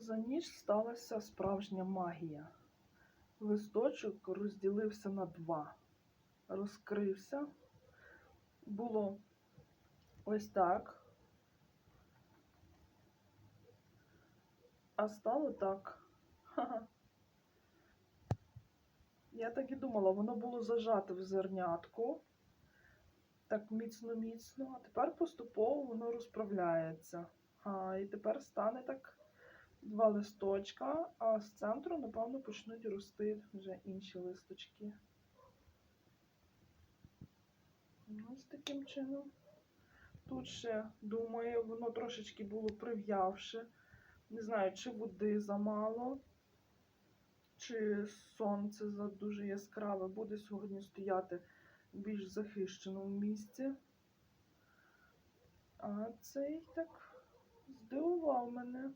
За ніч сталася справжня магія. Листочок розділився на два, розкрився. Було ось так. А стало так. Ха-ха. Я так і думала, воно було зажате в зернятку. Так міцно-міцно, а тепер поступово воно розправляється. А, і тепер стане так два листочка, а з центру, напевно, почнуть рости вже інші листочки. Ну, Ось таким чином. Тут ще, думаю, воно трошечки було прив'явше. Не знаю, чи води замало, чи сонце дуже яскраве буде сьогодні стояти в більш захищеному місці. А цей так здивував мене.